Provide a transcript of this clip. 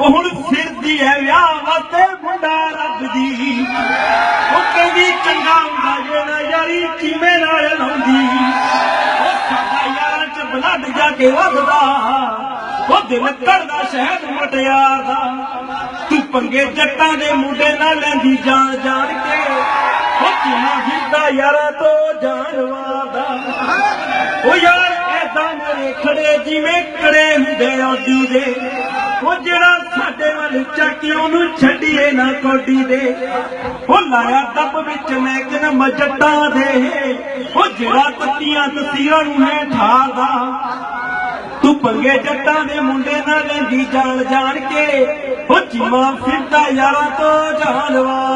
ਉਹ ਹੁਣ ਫਿਰਦੀ ਐ ਵਿਆਹ ਵਾਸਤੇ ਮੁੰਡਾ ਰੱਬ ਦੀ। ਉਹ ਕਹਿੰਦੀ, ਚੰਗਾ ਹੁੰਦਾ ਜੇ ਨਾ ਯਾਰੀ ਚੀਮੇ ਨਾਲ ਲਾਉਂਦੀ। ਉਹ ਸਾਡਾ ਯਾਰਾਂ ਚ ਬਲੱਡ ਜਾ ਕੇ ਵੱਧਦਾ। ਉਹ ਦਿਲ ਕਰਦਾ ਸ਼ਹਿਦ ਮਟਿਆਰ ਦਾ ਤੂੰ ਪੰਗੇ ਜੱਟਾਂ ਦੇ ਮੁੰਡੇ ਨਾਲ ਲੈਂਦੀ ਜਾਣ ਜਾਣ ਕੇ। ਉਹ ਚੀਮਾ ਫਿਰਦਾ ਯਾਰਾਂ ਤੋਂ ਜਾਣਵਾ ਦਾ ਉਹ ਯਾਰ ਐਦਾਂ ਮੇਰੇ ਖੜੇ ਜਿਵੇਂ ਕੜੇ ਹੁੰਦੇ ਔਡੀ ਦੇ। ਉਹ ਜਿਹੜਾ ਸਾਡੇ ਵੱਲ ਚੱਕੀ ਉਹਨੂੰ ਛੱਡੀਏ ਨਾ ਕੋਡੀ ਦੇ, ਉਹ ਲਾਇਆ ਦੱਬ ਵਿੱਚ ਮੈਂ ਕਿਨ ਮਜੱਟਾਂ ਦੇ। ਉਹ ਜਿਹੜਾ ਤੱਤੀਆਂ ਤਸੀਰਾਂ ਨੂੰ ਹੈ ਠਾਦਾ ਤੂੰ ਪੰਗੇ ਜੱਟਾਂ ਦੇ ਮੁੰਡੇ ਨਾਲ ਲੈਂਦੀ ਜਾਣ ਜਾਣ ਕੇ, ਉਹ ਚੀਮਾ ਫਿਰਦਾ ਯਾਰਾਂ ਤੋਂ ਜਾਨਵਾਰ